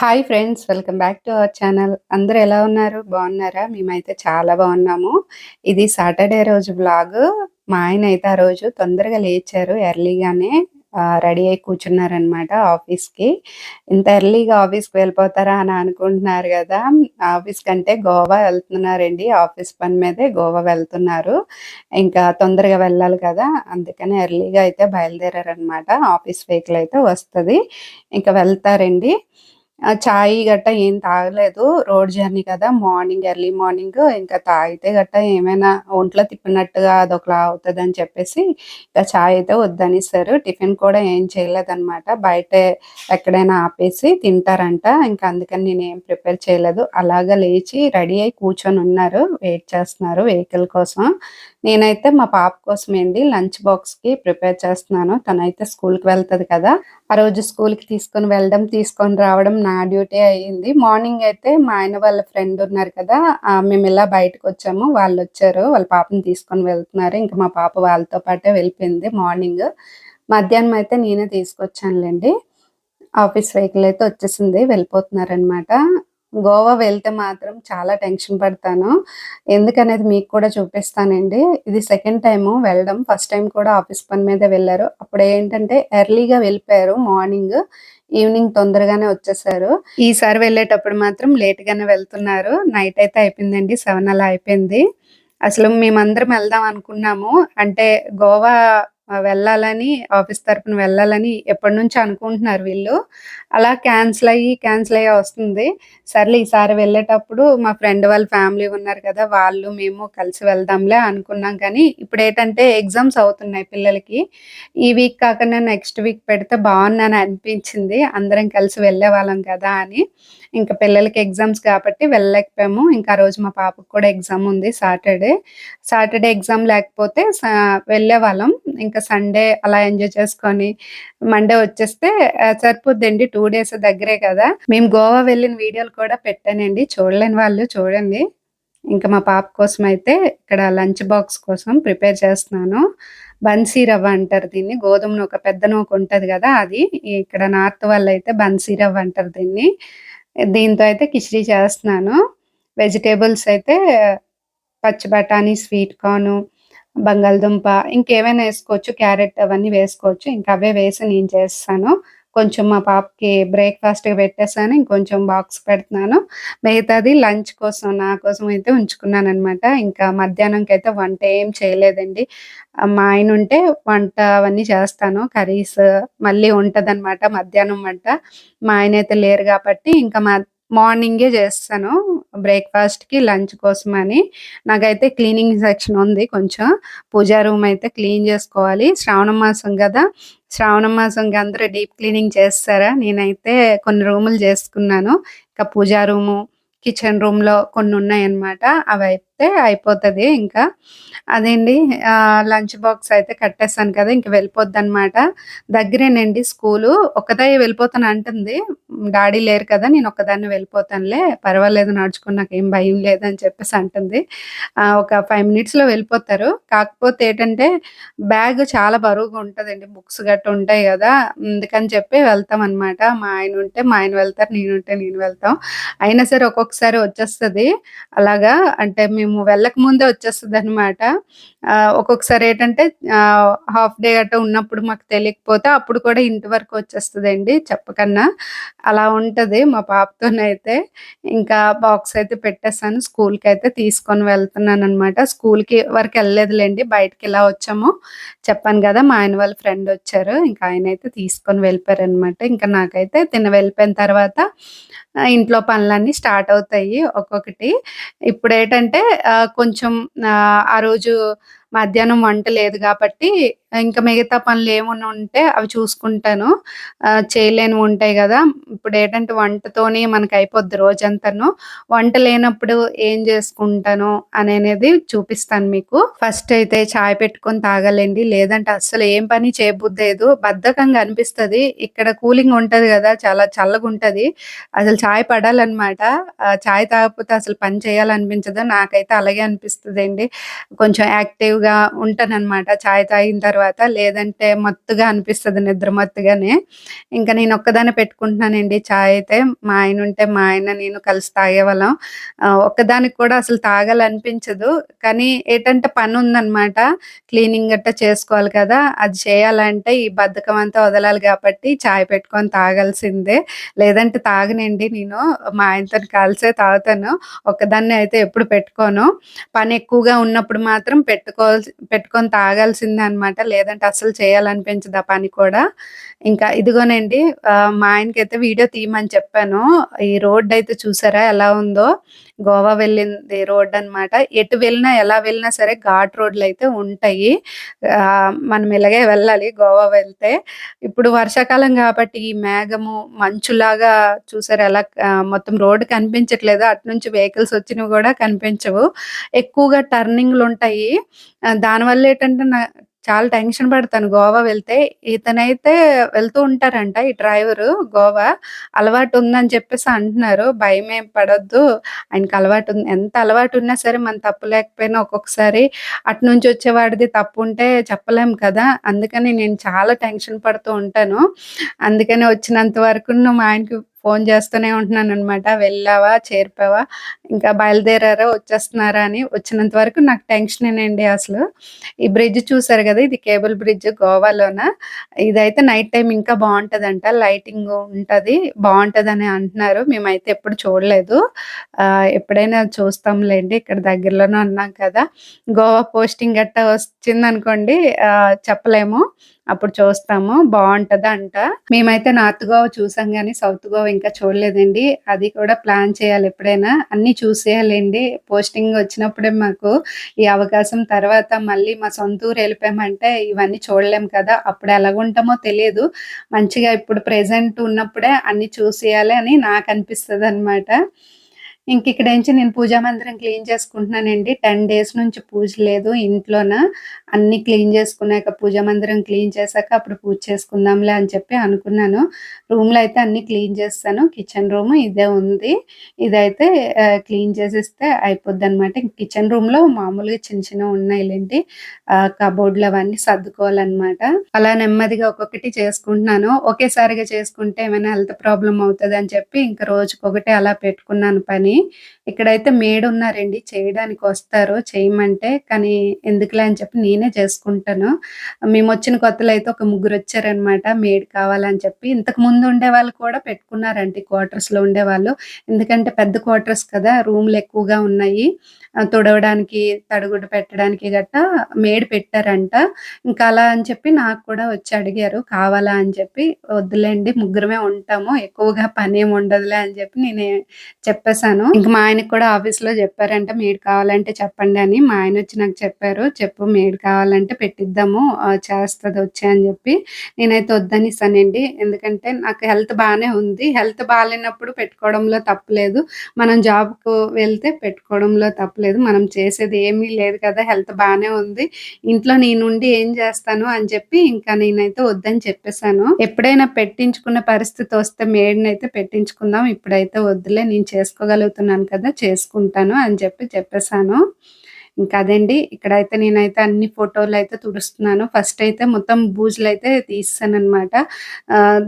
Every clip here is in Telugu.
Hi friends welcome back to our channel అందరూ ఎలా ఉన్నారు? బాగున్నారా? మేమైతే చాలా బాగున్నాము. ఇది సాటర్డే రోజు బ్లాగ్ మా ఆయన అయితే ఆ రోజు తొందరగా లేచారు ఎర్లీగానే రెడీ అయి కూర్చున్నారనమాట ఆఫీస్కి ఇంత ఎర్లీగా ఆఫీస్కి వెళ్ళిపోతారా అని అనుకుంటున్నారు కదా. ఆఫీస్ కంటే గోవా వెళ్తున్నారండి. ఆఫీస్ పని మీదే గోవా వెళ్తున్నారు. ఇంకా తొందరగా వెళ్ళాలి కదా. అందుకని ఎర్లీగా అయితే బయలుదేరారనమాట ఆఫీస్ వెహికల్ అయితే వస్తుంది. ఇంకా వెళ్తారండి. చాయ్ గట్ట ఏం తాగలేదు. రోడ్ జర్నీ కదా మార్నింగ్ ఎర్లీ మార్నింగ్ ఇంకా తాగితే గట్ట ఏమైనా ఒంట్లో తిప్పినట్టుగా అదొకలా అవుతుంది అని చెప్పేసి ఇంకా చాయ్ అయితే వద్దనిస్తారు టిఫిన్ కూడా ఏం చేయలేదన్నమాట. బయట ఎక్కడైనా ఆపేసి తింటారంట. ఇంకా అందుకని నేను ఏం ప్రిపేర్ చేయలేదు. అలాగా లేచి రెడీ అయి కూర్చొని ఉన్నారు. వెయిట్ చేస్తున్నారు వెహికల్ కోసం. నేనైతే మా పాప కోసం ఏంటి లంచ్ బాక్స్కి ప్రిపేర్ చేస్తున్నాను. తనైతే స్కూల్కి కదా. ఆ రోజు స్కూల్కి తీసుకొని వెళ్ళడం తీసుకొని రావడం నా డ్యూటీ అయ్యింది. మార్నింగ్ అయితే మా ఆయన వాళ్ళ ఫ్రెండ్ ఉన్నారు కదా మేము ఇలా బయటకు వచ్చాము వాళ్ళు వచ్చారు. వాళ్ళ పాపని తీసుకొని వెళ్తున్నారు. ఇంకా మా పాప వాళ్ళతో పాటే వెళ్ళిపోయింది మార్నింగ్. మధ్యాహ్నం అయితే నేనే తీసుకొచ్చానులేండి. ఆఫీస్ వెహికల్ అయితే వచ్చేసింది వెళ్ళిపోతున్నారనమాట. గోవా వెళ్తే మాత్రం చాలా టెన్షన్ పడతాను. ఎందుకనేది మీకు కూడా చూపిస్తానండి. ఇది సెకండ్ టైం వెళ్ళడం. ఫస్ట్ టైం కూడా ఆఫీస్ పని మీద వెళ్ళారు. అప్పుడు ఏంటంటే ఎర్లీగా వెళ్ళిపోయారు మార్నింగ్. ఈవినింగ్ తొందరగానే వచ్చేసారు. ఈసారి వెళ్ళేటప్పుడు మాత్రం లేట్ గానే వెళ్తున్నారు. నైట్ అయితే అయిపోయిందండి. సెవెన్ అలా అయిపోయింది. అసలు మేమందరం వెళ్దాం అనుకున్నాము. అంటే గోవా వెళ్ళాలని ఆఫీస్ తరపున వెళ్ళాలని ఎప్పటి నుంచి అనుకుంటున్నారు వీళ్ళు? అలా క్యాన్సిల్ అయ్యి క్యాన్సిల్ అయ్యి వస్తుంది. సర్లే ఈసారి వెళ్ళేటప్పుడు మా ఫ్రెండ్ వాళ్ళ ఫ్యామిలీ ఉన్నారు కదా వాళ్ళు మేము కలిసి వెళ్దాంలే అనుకున్నాం కానీ ఇప్పుడు ఏంటంటే ఎగ్జామ్స్ అవుతున్నాయి పిల్లలకి. ఈ వీక్ కాకుండా నెక్స్ట్ వీక్ పెడితే బాగున్నాను అనిపించింది. అందరం కలిసి వెళ్ళే వాళ్ళం కదా అని. ఇంకా పిల్లలకి ఎగ్జామ్స్ కాబట్టి వెళ్ళలేకపోయాము. ఇంకా ఆ రోజు మా పాపకు కూడా ఎగ్జామ్ ఉంది సాటర్డే. సాటర్డే ఎగ్జామ్ లేకపోతే వెళ్ళే వాళ్ళం ఇంకా సండే అలా ఎంజాయ్ చేసుకొని మండే వచ్చేస్తే సరిపోద్దండి టూ డేస్ దగ్గరే కదా. మేము గోవా వెళ్ళిన వీడియోలు కూడా పెట్టానండి. చూడలేని వాళ్ళు చూడండి. ఇంకా మా పాప కోసం అయితే ఇక్కడ లంచ్ బాక్స్ కోసం ప్రిపేర్ చేస్తున్నాను. బన్సీ రవ్వ అంటారు దీన్ని. గోధుమ నూక పెద్ద నూక ఉంటుంది కదా అది. ఇక్కడ నార్త్ వాళ్ళు అయితే బన్సీ రవ్వ అంటారు దీన్ని. దీంతో అయితే కిచిడి చేస్తున్నాను. వెజిటేబుల్స్ అయితే పచ్చి బఠానీ స్వీట్ కార్న్ బంగాళదుంప ఇంకేమైనా వేసుకోవచ్చు క్యారెట్ అవన్నీ వేసుకోవచ్చు. ఇంకా అవే వేసి నేను చేస్తాను. కొంచెం మా పాపకి బ్రేక్ఫాస్ట్గా పెట్టేసాను ఇంకొంచెం బాక్స్ పెడుతున్నాను. మిగతాది లంచ్ కోసం నా కోసం అయితే ఉంచుకున్నాను అనమాట ఇంకా మధ్యాహ్నంకి అయితే వంట ఏం చేయలేదండి. మా ఆయన ఉంటే వంట అవన్నీ చేస్తాను కర్రీస్ మళ్ళీ ఉంటదన్నమాట మధ్యాహ్నం వంట. మా ఆయన అయితే లేరు కాబట్టి ఇంకా మా మార్నింగే చేస్తాను బ్రేక్ఫాస్ట్కి లంచ్ కోసం అని. నాకైతే క్లీనింగ్ సెక్షన్ ఉంది కొంచెం. పూజా రూమ్ అయితే క్లీన్ చేసుకోవాలి. శ్రావణ మాసం కదా శ్రావణ మాసంకి అందరూ డీప్ క్లీనింగ్ చేస్తారా? నేనైతే కొన్ని రూములు చేసుకున్నాను. ఇంకా పూజా రూము కిచెన్ రూమ్లో కొన్ని ఉన్నాయన్నమాట. అవి అయితే అయిపోతుంది ఇంకా. అదేండి లంచ్ బాక్స్ అయితే కట్టేస్తాను కదా ఇంక వెళ్ళిపోద్ది అనమాట దగ్గరేనండి స్కూలు ఒకదే వెళ్ళిపోతాను అంటుంది. డాడీ లేరు కదా నేను ఒక్కదాన్ని వెళ్ళిపోతానులే పర్వాలేదు నడుచుకుని నాకు ఏం భయం లేదని చెప్పేసి అంటుంది. ఒక ఫైవ్ మినిట్స్లో వెళ్ళిపోతారు. కాకపోతే ఏంటంటే బ్యాగ్ చాలా బరువుగా ఉంటుందండి బుక్స్ గట్ట ఉంటాయి కదా అందుకని చెప్పి వెళ్తాం అనమాట మా ఆయన ఉంటే మా ఆయన వెళ్తారు నేను ఉంటే నేను వెళ్తాం. అయినా సరే ఒక్కొక్కసారి వచ్చేస్తుంది. అలాగా అంటే మేము వెళ్ళక ముందే వచ్చేస్తుంది అనమాట ఒక్కొక్కసారి ఏంటంటే హాఫ్ డే గట్ట ఉన్నప్పుడు మాకు తెలియకపోతే అప్పుడు కూడా ఇంటి వరకు వచ్చేస్తుందండి చెప్పకన్నా. అలా ఉంటుంది మా పాపతోనైతే. ఇంకా బాక్స్ అయితే పెట్టేసాను స్కూల్కి అయితే తీసుకొని వెళ్తున్నాను అనమాట స్కూల్కి వరకు వెళ్ళలేదులేండి బయటకి ఇలా వచ్చాము. చెప్పాను కదా మా ఆయన వాళ్ళ ఫ్రెండ్ వచ్చారు ఇంకా ఆయన అయితే తీసుకొని వెళ్ళిపోయారనమాట ఇంకా నాకైతే తిన వెళ్ళిపోయిన తర్వాత ఇంట్లో పనులన్నీ స్టార్ట్ అవుతాయి ఒక్కొక్కటి. ఇప్పుడు ఏంటంటే కొంచెం ఆ రోజు మధ్యాహ్నం వంట లేదు కాబట్టి ఇంకా మిగతా పనులు ఏమన్నా ఉంటే అవి చూసుకుంటాను. చేయలేనివి ఉంటాయి కదా. ఇప్పుడు ఏంటంటే వంటతోనే మనకి అయిపోద్ది రోజంతాను. వంట లేనప్పుడు ఏం చేసుకుంటాను అనేది చూపిస్తాను మీకు. ఫస్ట్ అయితే చాయ్ పెట్టుకొని తాగాలండి. లేదంటే అస్సలు ఏం పని చేయబుద్దేదు బద్ధకంగా అనిపిస్తుంది. ఇక్కడ కూలింగ్ ఉంటది కదా. చాలా చల్లగా ఉంటది అసలు చాయ్ పడాలన్నమాట. చాయ్ తాగకపోతే అసలు పని చేయాలనిపించదు. నాకైతే అలాగే అనిపిస్తుంది అండి కొంచెం యాక్టివ్ మత్తుగా ఉంటానన్నమాట చాయ్ తాగిన తర్వాత. లేదంటే మత్తుగా అనిపిస్తుంది నిద్ర మత్తుగానే. ఇంకా నేను ఒక్కదాన్ని పెట్టుకుంటున్నానండి చాయ్ అయితే. మా ఆయన ఉంటే మా ఆయన, నేను కలిసి తాగేవాళ్ళం. ఒక్కదానికి కూడా అసలు తాగాలనిపించదు. కానీ ఏటంటే ఉందన్నమాట క్లీనింగ్ గట్టా చేసుకోవాలి కదా! అది చేయాలంటే ఈ బద్ధకం అంతా వదలాలి కాబట్టి చాయ్ పెట్టుకొని తాగాల్సిందే. లేదంటే తాగనండి నేను. మా ఆయనతోని కలిసే తాగుతాను. ఒక్కదాన్ని అయితే ఎప్పుడు పెట్టుకోను. పని ఎక్కువగా ఉన్నప్పుడు మాత్రం పెట్టుకో పెట్టుకోవాల్సి పెట్టుకొని తాగాల్సిందే అనమాట. లేదంటే అస్సలు చేయాలనిపించదు ఆ పని కూడా. ఇంకా ఇదిగోనండి మా ఆయనకైతే వీడియో తీయమని చెప్పాను. ఈ రోడ్డయితే చూసారా ఎలా ఉందో? గోవా వెళ్ళింది రోడ్ అనమాట ఎటు వెళ్ళినా, ఎలా వెళ్ళినా సరే ఘాట్ రోడ్లు అయితే ఉంటాయి. మనం ఇలాగే వెళ్ళాలి గోవా వెళ్తే. ఇప్పుడు వర్షాకాలం కాబట్టి ఈ మేఘము, మంచులాగా చూసారు ఎలా మొత్తం రోడ్ కనిపించట్లేదు. అటునుంచి వెహికల్స్ వచ్చినవి కూడా కనిపించవు. ఎక్కువగా టర్నింగ్లు ఉంటాయి దానివల్ల ఏంటంటే చాలా టెన్షన్ పడతాను గోవా వెళ్తే. ఇతనైతే వెళ్తూ ఉంటారంట ఈ డ్రైవరు గోవా. అలవాటు ఉందని చెప్పేసి అంటున్నారు. భయం ఏం పడొద్దు. ఆయనకి అలవాటు ఉంది ఎంత అలవాటు ఉన్నా సరే మన తప్పు లేకపోయినా ఒక్కొక్కసారి అటు నుంచి వచ్చేవాడిది తప్పుంటే చెప్పలేం కదా! అందుకని నేను చాలా టెన్షన్ పడుతూ ఉంటాను. అందుకని వచ్చినంత వరకు మా ఆయనకి ఫోన్ చేస్తూనే ఉంటున్నాను అనమాట వెళ్ళావా? చేరిపోవా ఇంకా బయలుదేరారా? వచ్చేస్తున్నారా? అని. వచ్చినంత వరకు నాకు టెన్షనేనండి అసలు. ఈ బ్రిడ్జ్ చూసారు కదా ఇది కేబుల్ బ్రిడ్జ్ గోవాలోన. ఇదైతే నైట్ టైం ఇంకా బావుంటదంట. లైటింగ్ ఉంటది. అని అంటున్నారు. మేమైతే ఎప్పుడు చూడలేదు. ఎప్పుడైనా చూస్తాంలేండి ఇక్కడ దగ్గరలోనే ఉన్నాం కదా! గోవా పోస్టింగ్ గట్టా వచ్చిందనుకోండి చెప్పలేము. అప్పుడు చూస్తాము. బావుంటదంట. మేమైతే నార్త్ గోవా చూసాం కానీ సౌత్ గోవా ఇంకా చూడలేదండి. అది కూడా ప్లాన్ చేయాలి ఎప్పుడైనా. అన్ని చూసేయాలండి. పోస్టింగ్ వచ్చినప్పుడే మాకు ఈ అవకాశం. తర్వాత మళ్ళీ మా సొంత ఊరు వెళ్ళిపోయామంటే ఇవన్నీ చూడలేం కదా! అప్పుడు ఎలాగుంటామో తెలియదు. మంచిగా ఇప్పుడు ప్రెసెంట్ ఉన్నప్పుడే అన్ని చూసేయాలి అని నాకనిపిస్తదనమాట. ఇంక ఇక్కడేంచి నేను పూజా మందిరం క్లీన్ చేసుకుంటున్నానండి. 10 డేస్ నుంచి పూజ లేదు ఇంట్లోన. అన్ని క్లీన్ చేసుకున్నాక పూజా మందిరం క్లీన్ చేశాక అప్పుడు పూజ చేసుకుందాంలే అని చెప్పి అనుకున్నాను. రూమ్‌లో అయితే అన్ని క్లీన్ చేస్తాను కిచెన్ రూమ్ ఇదే ఉంది. ఇదైతే ఆహ్, క్లీన్ చేసేస్తే అయిపోద్దనమాట. కిచెన్ రూమ్‌లో మామూలుగా చిన్న చిన్నవి ఉన్నాయిలెండి. ఆహ్, కబోర్డ్‌లు అవన్నీ సర్దుకోవాలన్నమాట అలా నెమ్మదిగా ఒక్కొక్కటి చేసుకుంటున్నాను. ఒకేసారిగా చేసుకుంటే ఏమైనా హెల్త్ ప్రాబ్లం అవుతుంది అని చెప్పి ఇంకా రోజుకొకటి అలా పెట్టుకున్నాను పని. ఇక్కడైతే మేడున్నారండి చేయడానికి వస్తారు చేయమంటే. కానీ ఎందుకులే అని చెప్పి నేనే చేసుకుంటాను. మేము వచ్చిన కొత్తలో అయితే ఒక ముగ్గురు వచ్చారనమాట మేడ్ కావాలని చెప్పి. ఇంతకు ముందు ఉండే వాళ్ళు కూడా పెట్టుకున్నారండి ఈ క్వార్టర్స్‌లో ఉండేవాళ్ళు. ఎందుకంటే పెద్ద క్వార్టర్స్ కదా! రూమ్‌లు ఎక్కువగా ఉన్నాయి. తుడవడానికి, తడుగుడు పెట్టడానికి గట్టా మేడ్ పెట్టారంట. ఇంకా అలా అని చెప్పి నాకు కూడా వచ్చి అడిగారు కావాలా అని చెప్పి. వద్దులేండి ముగ్గురమే ఉంటాము. ఎక్కువగా పని ఏమి ఉండదులే అని చెప్పి నేనే చెప్పేసాను. ఇంక మా ఆయనకు కూడా ఆఫీస్లో చెప్పారంట మెయిడ్ కావాలంటే చెప్పండి అని. మా ఆయన వచ్చి నాకు చెప్పారు. చెప్పు మేడ్ కావాలంటే పెట్టిద్దాము. చేస్తుంది చేస్తది వచ్చి అని చెప్పి. నేనైతే వద్దనిస్తానండి ఎందుకంటే నాకు హెల్త్ బానే ఉంది. హెల్త్ బాగాలేనప్పుడు పెట్టుకోవడంలో తప్పలేదు మనం జాబ్‌కు వెళ్తే పెట్టుకోవడంలో తప్పలేదు మనం చేసేది ఏమీ లేదు కదా! హెల్త్ బానే ఉంది. ఇంట్లో నేనుండి ఏం చేస్తాను అని చెప్పి ఇంకా నేనైతే వద్దని చెప్పేసాను. ఎప్పుడైనా పెట్టించుకున్న పరిస్థితి వస్తే మెయిడ్‌నైతే పెట్టించుకుందాం. ఇప్పుడైతే వద్దులే నేను చేసుకోగలుగుతాను చేసుకోగలుగుతున్నాను కదా! చేసుకుంటాను అని చెప్పి చెప్పేసాను. ఇంకా అదండి. ఇక్కడైతే నేనైతే అన్ని ఫోటోలు అయితే తుడుస్తున్నాను. ఫస్ట్ అయితే మొత్తం బూజులు అయితే తీస్తాను అనమాట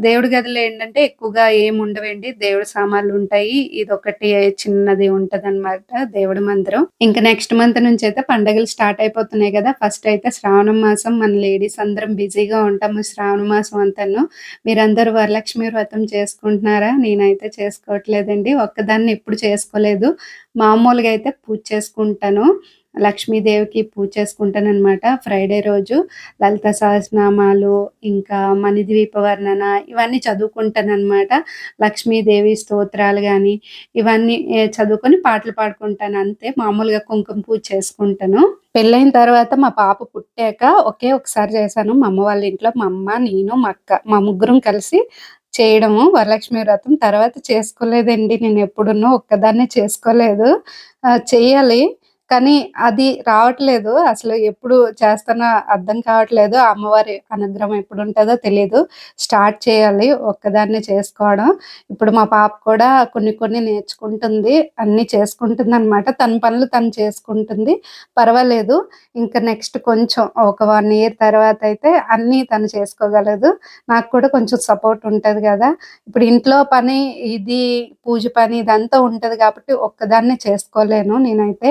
దేవుడి గదిలో ఏంటంటే ఎక్కువగా ఏముండవండి. దేవుడి సామాన్లు ఉంటాయి ఇది ఒకటి చిన్నది ఉంటదనమాట దేవుడి మందిరం. ఇంకా నెక్స్ట్ మంత్ నుంచి అయితే పండగలు స్టార్ట్ అయిపోతున్నాయి కదా ఫస్ట్ అయితే శ్రావణ మాసం మన లేడీస్ అందరం బిజీగా ఉంటాము శ్రావణ మాసం అంతాను. మీరందరూ వరలక్ష్మి వ్రతం చేసుకుంటున్నారా? నేనైతే చేసుకోవట్లేదండి. ఒక్కదాన్ని ఎప్పుడు చేసుకోలేదు. మామూలుగా అయితే పూజ చేసుకుంటాను. లక్ష్మీదేవికి పూజ చేసుకుంటాను అనమాట ఫ్రైడే రోజు లలిత సహస్రనామాలు, ఇంకా మణిద్వీప వర్ణన ఇవన్నీ చదువుకుంటాననమాట. లక్ష్మీదేవి స్తోత్రాలు కానీ ఇవన్నీ చదువుకొని పాటలు పాడుకుంటాను అంతే. మామూలుగా కుంకుమ పూజ చేసుకుంటాను. పెళ్ళైన తర్వాత మా పాప పుట్టాక ఒకే ఒకసారి చేశాను. మా అమ్మ వాళ్ళ ఇంట్లో మా అమ్మ, నేను, మా అక్క మా ముగ్గురం కలిసి చేయడము వరలక్ష్మి వ్రతం. తర్వాత చేసుకోలేదండి నేను ఎప్పుడునో ఒక్కదాన్నే చేసుకోలేదు. చేయాలి కానీ అది రావట్లేదు. అసలు ఎప్పుడు చేస్తానో అర్థం కావట్లేదు. అమ్మవారి అనుగ్రహం ఎప్పుడు ఉంటుందో తెలియదు స్టార్ట్ చేయాలి ఒక్కదాన్నే చేసుకోవడం. ఇప్పుడు మా పాప కూడా కొన్ని కొన్ని నేర్చుకుంటుంది. అన్నీ చేసుకుంటుందనమాట. తన పనులు తను చేసుకుంటుంది. పర్వాలేదు. ఇంకా నెక్స్ట్ కొంచెం ఒక వన్ ఇయర్ తర్వాత అయితే అన్నీ తను చేసుకోగలదు. నాకు కూడా కొంచెం సపోర్ట్ ఉంటుంది కదా ఇప్పుడు ఇంట్లో పని, ఇది పూజ పని ఇదంతా ఉంటుంది కాబట్టి ఒక్కదాన్నే చేసుకోలేను నేనైతే.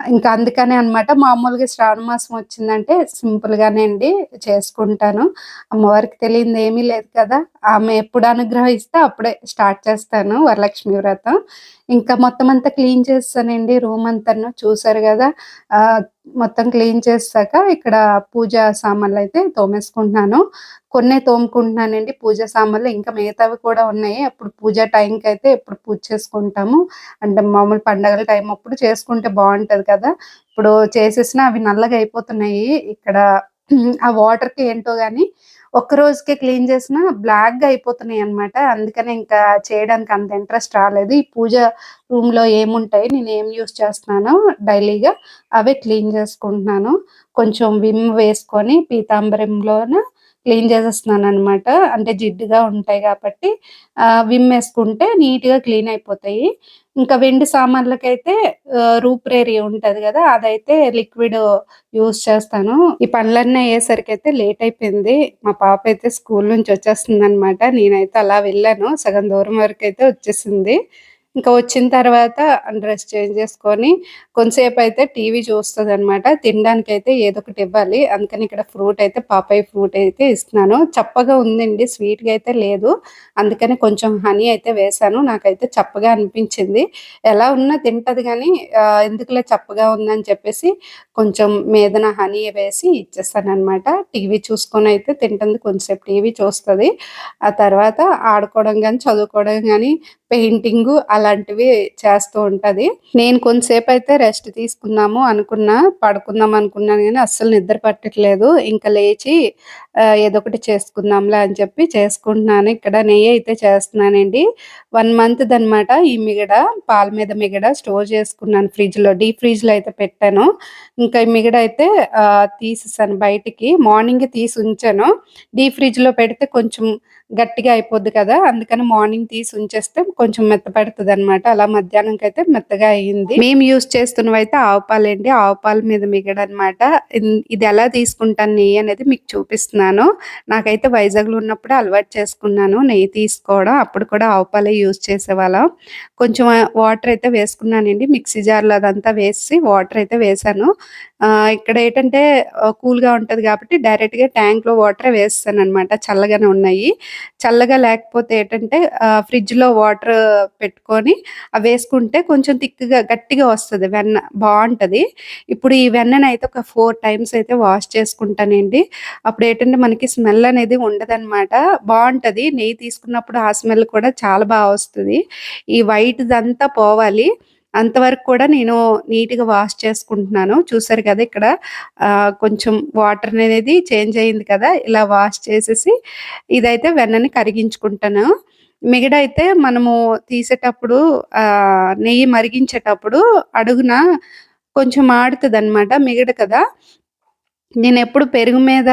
ఇంకా అందుకనే అనమాట మామూలుగా శ్రావణ మాసం వచ్చిందంటే సింపుల్‌గానే అండి చేసుకుంటాను. అమ్మవారికి తెలియనిది ఏమీ లేదు కదా! ఆమె ఎప్పుడు అనుగ్రహిస్తే అప్పుడే స్టార్ట్ చేస్తాను వరలక్ష్మి వ్రతం. ఇంకా మొత్తం అంతా క్లీన్ చేస్తానండి రూమ్ అంతాను. చూసారు కదా మొత్తం క్లీన్ చేశాక ఇక్కడ పూజా సామాన్లయితే తోమేసుకుంటున్నాను. కొన్నే తోముకుంటున్నానండి పూజ సామాన్లు. ఇంకా మిగతావి కూడా ఉన్నాయి. అప్పుడు పూజ టైంకయితే ఎప్పుడు పూజ చేసుకుంటాము. అంటే మామూలు పండగల టైం అప్పుడు చేసుకుంటే కదా! ఇప్పుడు చేసేసిన అవి నల్లగా అయిపోతున్నాయి. ఇక్కడ ఆ వాటర్‌కి ఏంటో కానీ ఒక్క రోజుకే క్లీన్ చేసినా బ్లాక్‌గా అయిపోతున్నాయన్నమాట. అందుకనే ఇంకా చేయడానికి అంత ఇంట్రెస్ట్ రాలేదు. ఈ పూజ రూమ్‌లో ఏముంటాయి, నేను ఏం యూజ్ చేస్తున్నాను డైలీగా అవే క్లీన్ చేసుకుంటున్నాను. కొంచెం విమ్ వేసుకొని పీతాంబరంలోన క్లీన్ చేసేస్తున్నాను అనమాట అంటే జిడ్డుగా ఉంటాయి కాబట్టి విమ్ వేసుకుంటే నీట్‌గా క్లీన్ అయిపోతాయి. ఇంకా వెండి సామాన్లకైతే రూప్రేరి ఉంటది కదా అదైతే లిక్విడ్ యూస్ చేస్తాను. ఈ పనులన్నీ అయ్యేసరికి అయితే లేట్ అయిపోయింది. మా పాప అయితే స్కూల్ నుంచి వచ్చేస్తుంది అనమాట నేనైతే అలా వెళ్ళాను. సగం దూరం వరకు అయితే వచ్చేసింది. ఇంకా వచ్చిన తర్వాత డ్రెస్ చేంజ్ చేసుకొని కొంతసేపయితే టీవీ చూస్తుంది అనమాట తినడానికి అయితే ఏదో ఒకటి ఇవ్వాలి. అందుకని ఇక్కడ ఫ్రూట్ అయితే పాపాయి ఫ్రూట్ అయితే ఇస్తున్నాను. చప్పగా ఉందండి. స్వీట్‌గా అయితే లేదు. అందుకని కొంచెం హనీ అయితే వేశాను. నాకైతే చప్పగా అనిపించింది. ఎలా ఉన్నా తింటది కానీ ఎందుకులే చప్పగా ఉందని చెప్పేసి కొంచెం మీదన హనీ వేసి ఇచ్చేసాననమాట. టీవీ చూసుకొని అయితే తింటుంది. కొంచెంసేపు టీవీ చూస్తుంది ఆ తర్వాత ఆడుకోవడం కానీ చదువుకోవడం కానీ పెయింటింగు అలాంటివి చేస్తూ ఉంటుంది నేను కొంతసేపయితే రెస్ట్ తీసుకుందాము అనుకున్నా. పడుకుందాం అనుకున్నాను కానీ అస్సలు నిద్ర పట్టట్లేదు. ఇంకా లేచి ఏదో ఒకటి చేసుకుందాంలా అని చెప్పి చేసుకుంటున్నాను. ఇక్కడ నెయ్యి అయితే చేస్తున్నానండి. వన్ మంత్ అనమాట ఈ మిగడ. పాల మీద మిగడ స్టోర్ చేసుకున్నాను ఫ్రిడ్జ్‌లో. డీప్ ఫ్రిడ్జ్‌లో అయితే పెట్టాను. ఇంకా ఈ మిగడ అయితే తీసేసాను బయటికి. మార్నింగ్ తీసి ఉంచాను. డీప్ ఫ్రిడ్జ్‌లో పెడితే కొంచెం గట్టిగా అయిపోద్ది కదా! అందుకని మార్నింగ్ తీసి ఉంచేస్తే కొంచెం మెత్తపడతదనమాట. అలా మధ్యాహ్నంకైతే మెత్తగా అయింది. మేము యూజ్ అయితే ఆవు పాలండి. ఆవు పాల మీద మిగడ అనమాట ఇది ఎలా తీసుకుంటాను నెయ్యి అనేది మీకు చూపిస్తున్నాను. నాకైతే వైజాగ్‌లో ఉన్నప్పుడే అలవాటు చేసుకున్నాను నెయ్యి తీసుకోవడం. అప్పుడు కూడా ఆవు పాలే యూజ్ చేసేవాళ్ళం. కొంచెం వాటర్ అయితే వేసుకున్నానండి. మిక్సీ జార్‌లో అదంతా వేసి వాటర్ అయితే వేశాను. ఇక్కడ ఏంటంటే కూల్‌గా ఉంటది కాబట్టి డైరెక్ట్‌గా ట్యాంక్‌లో వేసాను అనమాట చల్లగానే ఉన్నాయి. చల్లగా లేకపోతే ఏంటంటే ఫ్రిడ్జ్‌లో వాటర్ పెట్టుకొని అవి వేసుకుంటే కొంచెం థిక్‌గా గట్టిగా వస్తుంది వెన్న. బాగుంటుంది ఇప్పుడు ఈ వెన్ననైతే ఒక ఫోర్ టైమ్స్ అయితే వాష్ చేసుకుంటానండి. అప్పుడు ఏంటంటే అప్పుడేంటంటే మనకి స్మెల్ అనేది ఉండదన్నమాట బాగుంటుంది నెయ్యి తీసుకున్నప్పుడు ఆ స్మెల్ కూడా చాలా బాగా వస్తుంది ఈ వైట్‌దంతా పోవాలి. అంతవరకు కూడా నేను నీట్‌గా వాష్ చేసుకుంటున్నాను. చూసారు కదా! ఇక్కడ కొంచెం వాటర్ అనేది చేంజ్ అయింది కదా! ఇలా వాష్ చేసేసి ఇదైతే వెన్నని కరిగించుకుంటాను. మిగడ అయితే మనము తీసేటప్పుడు నెయ్యి మరిగించేటప్పుడు అడుగున కొంచెం ఆడుతుంది అనమాట మిగడ కదా! నేను ఎప్పుడు పెరుగు మీద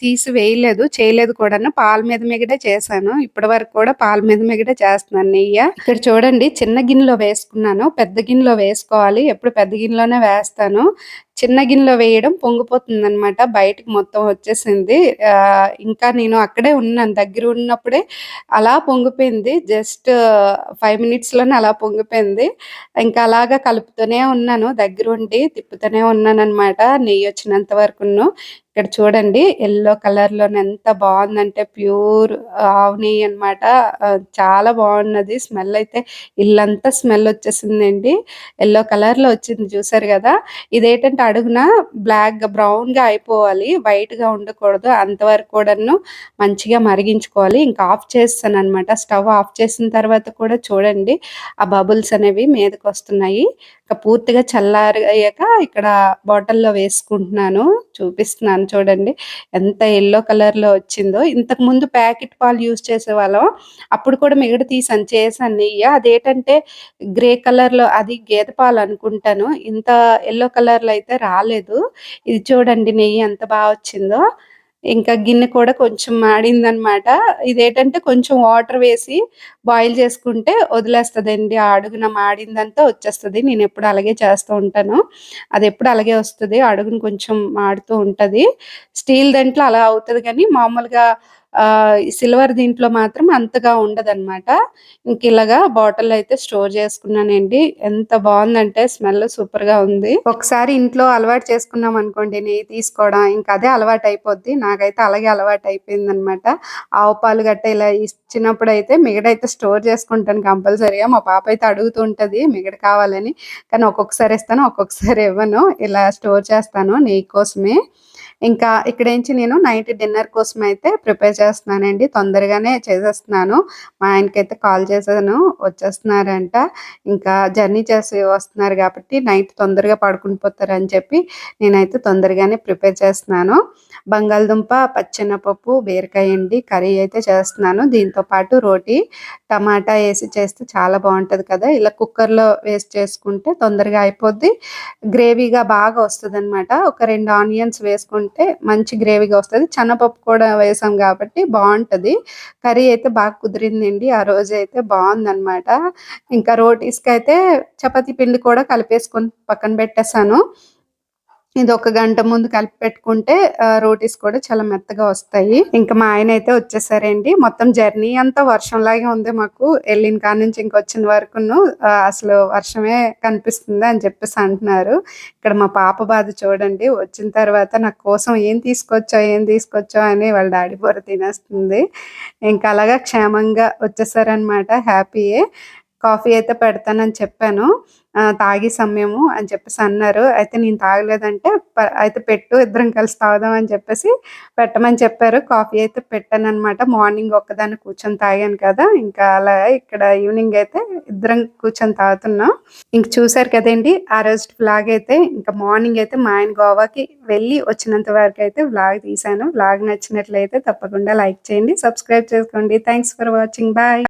తీసి వేయలేదు. చేయలేదు కూడాను. పాల మీద మిగడే చేశాను. ఇప్పటి వరకు కూడా పాల మీద మిగడే చేస్తున్నాను నెయ్య. ఇక్కడ చూడండి చిన్న గిన్నెలో వేసుకున్నాను. పెద్ద గిన్నెలో వేసుకోవాలి. ఎప్పుడు పెద్ద గిన్నెలోనే వేస్తాను. చిన్న గిన్నెలో వేయడం పొంగిపోతుందనమాట. బయటకి మొత్తం వచ్చేసింది. ఇంకా నేను అక్కడే ఉన్నాను. దగ్గర ఉన్నప్పుడే అలా పొంగిపోయింది. జస్ట్ ఫైవ్ మినిట్స్‌లోనే అలా పొంగిపోయింది. ఇంకా అలాగా కలుపుతూనే ఉన్నాను. దగ్గర ఉండి తిప్పుతూనే ఉన్నాను అనమాట నెయ్యి వచ్చినంత వరకును. ఇక్కడ చూడండి యెల్లో కలర్‌లోనే ఎంత బాగుందంటే ప్యూర్ ఆవుని అనమాట. చాలా బాగున్నది స్మెల్ అయితే ఇల్లంతా స్మెల్ వచ్చేసిందండి. యెల్లో కలర్‌లో వచ్చింది చూసారు కదా ఇదేంటంటే అడుగున బ్లాక్‌గా బ్రౌన్‌గా అయిపోవాలి. వైట్‌గా ఉండకూడదు. అంతవరకు కూడాను మంచిగా మరిగించుకోవాలి. ఇంకా ఆఫ్ చేస్తాను అనమాట స్టవ్ ఆఫ్ చేసిన తర్వాత కూడా చూడండి ఆ బబుల్స్ అనేవి మీదకి వస్తున్నాయి ఇంకా పూర్తిగా చల్లారయ్యాక ఇక్కడ బాటిల్లో వేసుకుంటున్నాను. చూపిస్తున్నాను చూడండి. ఎంత ఎల్లో కలర్లో వచ్చిందో. ఇంతకు ముందు ప్యాకెట్ పాలు యూస్ చేసేవాళ్ళం. అప్పుడు కూడా మిగడు తీసాను చేశాను నెయ్యి. అదేంటంటే గ్రే కలర్లో అది గేదె పాలు అనుకుంటాను. ఇంత ఎల్లో కలర్లో అయితే రాలేదు. ఇది చూడండి నెయ్యి ఎంత బాగా వచ్చిందో. ఇంకా గిన్నె కూడా కొంచెం మాడిందనమాట. ఇదేంటంటే కొంచెం వాటర్ వేసి బాయిల్ చేసుకుంటే వదిలేస్తుందండి. ఆ అడుగున మాడిందంతా వచ్చేస్తుంది. నేను ఎప్పుడు అలాగే చేస్తూ ఉంటాను. అది ఎప్పుడు అలాగే వస్తుంది. అడుగును కొంచెం మాడుతూ ఉంటుంది. స్టీల్ దాంట్లో అలా అవుతుంది కానీ మామూలుగా సిల్వర్ దీంట్లో మాత్రం అంతగా ఉండదన్నమాట. ఇంక ఇలాగా బాటిల్ అయితే స్టోర్ చేసుకున్నానండి. ఎంత బాగుందంటే స్మెల్ సూపర్గా ఉంది. ఒకసారి ఇంట్లో అలవాటు చేసుకున్నాం అనుకోండి నెయ్యి తీసుకోవడం ఇంకా అదే అలవాటు అయిపోద్ది. నాకైతే అలాగే అలవాటు అయిపోయింది అనమాట ఆవు పాలు గట్ట ఇలా ఇచ్చినప్పుడు అయితే మిగడైతే స్టోర్ చేసుకుంటాను కంపల్సరీగా. మా పాప అయితే అడుగుతూ ఉంటుంది మిగడ కావాలని. కానీ ఒక్కొక్కసారి ఇస్తాను ఒక్కొక్కసారి ఇవ్వను. ఇలా స్టోర్ చేస్తాను నెయ్యి కోసమే. ఇంకా ఇక్కడ నుంచి నేను నైట్ డిన్నర్ కోసం అయితే ప్రిపేర్ చేస్తున్నానండి. తొందరగానే చేసేస్తున్నాను. మా ఆయనకైతే కాల్ చేశాను. వచ్చేస్తున్నారంట. ఇంకా జర్నీ చేసి వస్తున్నారు కాబట్టి నైట్ తొందరగా పడుకుని పోతారని చెప్పి నేనైతే తొందరగానే ప్రిపేర్ చేస్తున్నాను. బంగాళదుంప పచ్చెనపప్పు బీరకాయ అండి కర్రీ అయితే చేస్తున్నాను. దీంతో పాటు రోటీ టమాటా వేసి చేస్తే చాలా బాగుంటుంది కదా. ఇలా కుక్కర్లో వేసి చేసుకుంటే తొందరగా అయిపోద్ది. గ్రేవీగా బాగా వస్తుంది ఒక రెండు ఆనియన్స్ వేసుకుంటే ఉంటే మంచి గ్రేవీగా వస్తుంది. చెన్నపప్పు కూడా వేసాం కాబట్టి బాగుంటుంది. కర్రీ అయితే బాగా కుదిరిందండి. ఆ రోజు అయితే బాగుందన్నమాట. ఇంకా రోటీస్కి అయితే చపాతీ పిండి కూడా కలిపేసుకొని పక్కన పెట్టేశాను. ఇది ఒక గంట ముందు కలిపి పెట్టుకుంటే రోటీస్ కూడా చాలా మెత్తగా వస్తాయి. ఇంకా మా ఆయన అయితే వచ్చేసారండి. మొత్తం జర్నీ అంతా వర్షంలాగే ఉంది మాకు. వెళ్ళిన కాడ నుంచి ఇంకొచ్చిన వరకు అసలు వర్షమే కనిపిస్తుంది అని చెప్పేసి అంటున్నారు. ఇక్కడ మా పాప బాధ చూడండి. వచ్చిన తర్వాత నా కోసం ఏం తీసుకొచ్చో ఏం తీసుకొచ్చో అని వాళ్ళ డాడీ బొర తినేస్తుంది. ఇంకా అలాగా క్షేమంగా వచ్చేసారనమాట హ్యాపీయే. కాఫీ అయితే పెడతానని చెప్పాను. తాగే సమయము అని చెప్పేసి అన్నారు. అయితే నేను తాగలేదంటే అయితే పెట్టు ఇద్దరం కలిసి తాగుదాం అని చెప్పేసి పెట్టమని చెప్పారు. కాఫీ అయితే పెట్టాను అనమాట మార్నింగ్ ఒక్కదాన్ని కూర్చొని తాగాను కదా ఇంకా అలా ఇక్కడ ఈవినింగ్ అయితే ఇద్దరం కూర్చొని తాగుతున్నాం. ఇంక చూసారు కదండి ఆ రోజు వ్లాగ్ అయితే ఇంకా మార్నింగ్ అయితే మా ఆయన గోవాకి వెళ్ళి వచ్చినంత వరకు అయితే వ్లాగ్ తీశాను. వ్లాగ్ నచ్చినట్లయితే తప్పకుండా లైక్ చేయండి సబ్స్క్రైబ్ చేసుకోండి. Thanks for watching. బాయ్.